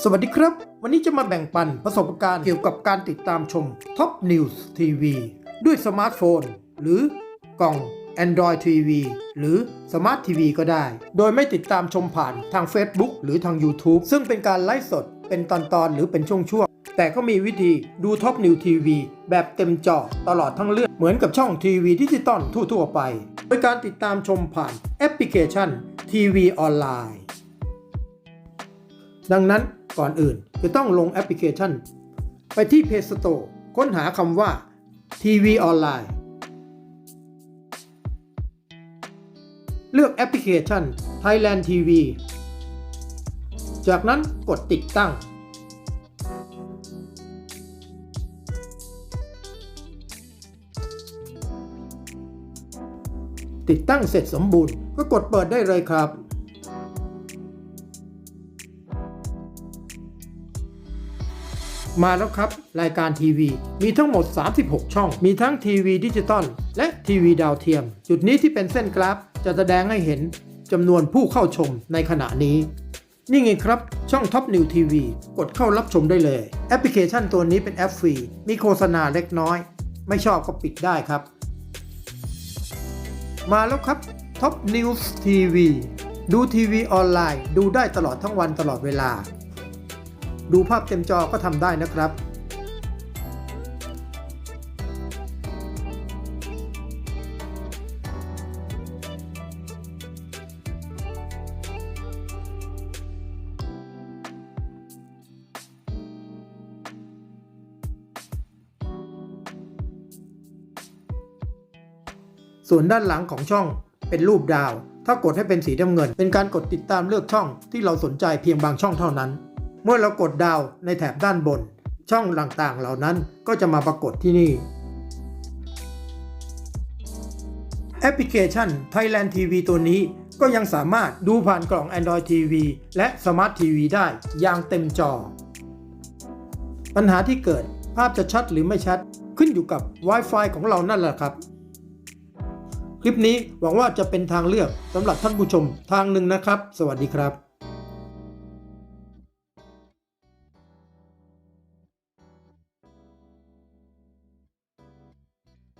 สวัสดีครับ วันนี้จะมาแบ่งปันประสบการณ์เกี่ยวกับการติดตามชม Top News TV ด้วยสมาร์ทโฟน หรือกล่อง Android TV หรือ Smart TV ก็ได้ โดยไม่ติดตามชมผ่านทาง Facebook หรือทาง YouTube ซึ่งเป็นการไลฟ์สด เป็นตอนๆหรือเป็นช่วงๆ แต่ก็มีวิธีดู Top News TV แบบเต็มจอตลอดทั้งเรื่อง เหมือนกับช่องทีวีดิจิตอลทั่วๆไป โดยการติดตามชมผ่านแอปพลิเคชันทีวีออนไลน์ ดังนั้น ก่อนอื่นจะต้องลงแอปพลิเคชัน ไปที่ Play Store ค้นหาคำว่า TV ออนไลน์ เลือกแอปพลิเคชัน Thailand TV จากนั้นกดติดตั้ง ติดตั้งเสร็จสมบูรณ์ก็กดเปิดได้เลยครับ มาแล้วครับ รายการทีวี มีทั้งหมด 36 ช่อง มีทั้งทีวีดิจิตอลและทีวีดาวเทียม จุดนี้ที่เป็นเส้นกราฟ จะแสดงให้เห็นจำนวนผู้เข้าชมในขณะนี้ นี่ไงครับ ช่อง Top New TV กดเข้ารับชมได้เลย แอปพลิเคชันตัวนี้เป็นแอปฟรี มีโฆษณาเล็กน้อย ไม่ชอบก็ปิดได้ครับ มาแล้วครับ Top News TV ดูทีวีออนไลน์ ดูได้ตลอดทั้งวันตลอดเวลา ดูภาพเต็มจอก็ทำได้นะครับส่วนด้านหลังของช่องเป็นรูปดาว ถ้ากดให้เป็นสีน้ำเงิน เป็นการกดติดตามเลือกช่องที่เราสนใจเพียงบางช่องเท่านั้น เมื่อเรากดดาวในแถบด้านบน ช่องต่างๆ เหล่านั้นก็จะมาปรากฏที่นี่ แอปพลิเคชัน Thailand TV ตัวนี้ก็ยังสามารถดูผ่านกล่อง Android TV และ Smart TV ได้อย่างเต็มจอ ปัญหาที่เกิดภาพจะชัดหรือไม่ชัดขึ้นอยู่กับ Wi-Fi ของเรานั่นแหละครับคลิปนี้หวังว่าจะเป็นทางเลือกสำหรับท่านผู้ชมทางหนึ่งนะครับ สวัสดีครับ